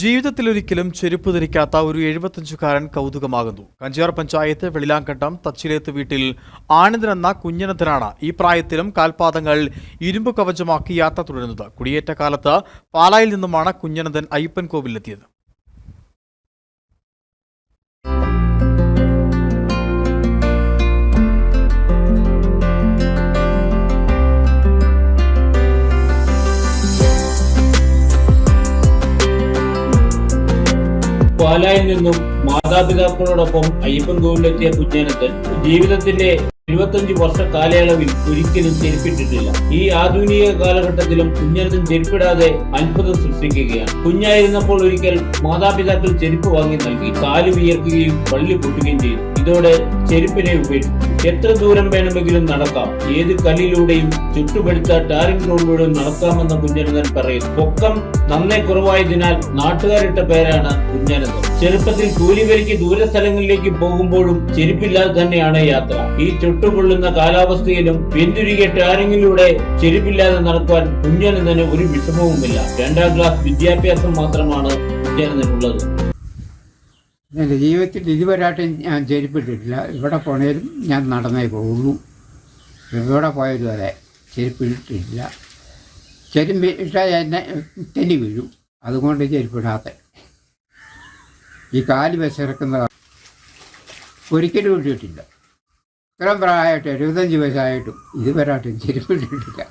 ജീവിതത്തിലൊരിക്കലും ചെരുപ്പ് ധരിക്കാത്ത ഒരു എഴുപത്തഞ്ചുകാരൻ കൗതുകമാകുന്നു. കഞ്ചിയാർ പഞ്ചായത്ത് വെളിലാങ്കട്ടം തച്ചിലേത്ത് വീട്ടിൽ ആനന്ദനെന്ന കുഞ്ഞനത്തിനാണ് ഈ പ്രായത്തിലും കാൽപാദങ്ങൾ ഇരുമ്പ് കവചമാക്കി യാത്ര തുടരുന്നത്. കുടിയേറ്റ കാലത്ത് പാലായിൽ നിന്നുമാണ് കുഞ്ഞനന്ദൻ അയ്യപ്പൻ കോവിലെത്തിയത് പാലായിൽ നിന്നും മാതാപിതാക്കളോടൊപ്പം അയ്യപ്പൻ കോവിലെത്തിയ കുഞ്ഞനത്തൻ ജീവിതത്തിന്റെ ഇരുപത്തഞ്ച് വർഷ കാലയളവിൽ ഒരിക്കലും ചെരുപ്പിട്ടിട്ടില്ല ഈ ആധുനിക കാലഘട്ടത്തിലും കുഞ്ഞനത്തൻ ചെരുപ്പിടാതെ അത്ഭുതം സൃഷ്ടിക്കുകയാണ്. കുഞ്ഞായിരുന്നപ്പോൾ ഒരിക്കൽ മാതാപിതാക്കൾ ചെരുപ്പ് വാങ്ങി നൽകി കാൽ വിയർക്കുകയും പള്ളി പൊട്ടുകയും ചെയ്തു. ഇതോടെ ചെരുപ്പിനെ ഉപേക്ഷിച്ചു. എത്ര ദൂരം വേണമെങ്കിലും നടക്കാം. ഏത് കല്ലിലൂടെയും ചുട്ടുപെടുത്ത ടാറിംഗ് റോഡിലൂടെയും നടക്കാമെന്ന് കുഞ്ഞനന്ദൻ പറയുന്നു. പൊക്കം നന്നേ കുറവായതിനാൽ നാട്ടുകാരിട്ട പേരാണ് കുഞ്ഞനന്ദൻ ചെറുപ്പത്തിൽ കൂലിവരിക്ക് ദൂരസ്ഥലങ്ങളിലേക്ക് പോകുമ്പോഴും ചെരുപ്പില്ലാതെ തന്നെയാണ് യാത്ര. ഈ ചുട്ടുപൊള്ളുന്ന കാലാവസ്ഥയിലും പിന്തിരികെ ടാറിങ്ങിലൂടെ ചെരുപ്പില്ലാതെ നടക്കാൻ കുഞ്ഞനന്ദന് ഒരു വിഷമവുമില്ല. രണ്ടാം ക്ലാസ് വിദ്യാഭ്യാസം മാത്രമാണ് കുഞ്ഞനന്ദനുള്ളത് എന്റെ ജീവിതത്തിൽ ഇതുവരെയായിട്ടും ഞാൻ ചെരുപ്പിട്ടിട്ടില്ല ഇവിടെ പോണേലും ഞാൻ നടന്നേ പോകുള്ളൂ എവിടെ പോയാലും അതെ ചെരുപ്പിട്ടിട്ടില്ല ചെരുമ്പ് ഇട്ടാൽ എന്നെ തെന്നി വീഴും. അതുകൊണ്ട് ചെരുപ്പിടാത്ത ഈ കാൽ വിശറക്കുന്ന ഒരിക്കലും ഇട്ടിട്ടില്ല ഇത്രയും പ്രായമായിട്ട് എഴുപത്തഞ്ച് വയസ്സായിട്ടും ഇതുവരെയായിട്ടും ചെരുപ്പിട്ടിട്ടില്ല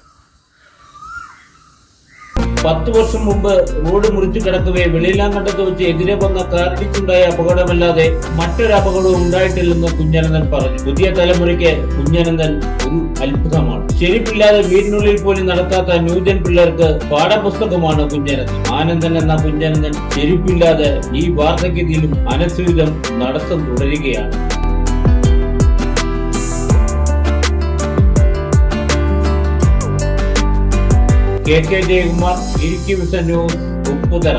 പത്ത് വർഷം മുമ്പ് റോഡ് മുറിച്ചു കിടക്കവേ വെളിയിലാങ്കണ്ടത്ത് വെച്ച് എതിരെ വന്ന കാറിടിച്ചുണ്ടായ അപകടമല്ലാതെ മറ്റൊരു അപകടവും ഉണ്ടായിട്ടില്ലെന്ന് കുഞ്ഞനന്ദൻ പറഞ്ഞു. പുതിയ തലമുറയ്ക്ക് കുഞ്ഞനന്ദൻ ഒരു അത്ഭുതമാണ്. ചെരുപ്പില്ലാതെ വീടിനുള്ളിൽ പോലും നടത്താത്ത ന്യൂജൻ പിള്ളേർക്ക് പാഠപുസ്തകമാണ് കുഞ്ഞനന്ദൻ ആനന്ദൻ എന്ന കുഞ്ഞനന്ദൻ ചെരുപ്പില്ലാതെ ഈ വാർദ്ധക്യത്തിലും അനസ്യൂതം നടത്തം തുടരുകയാണ്. കെ കെ ജയകുമാർ ഇരിക്കി വിസ ന്യൂസ് ഉപ്പുതറ.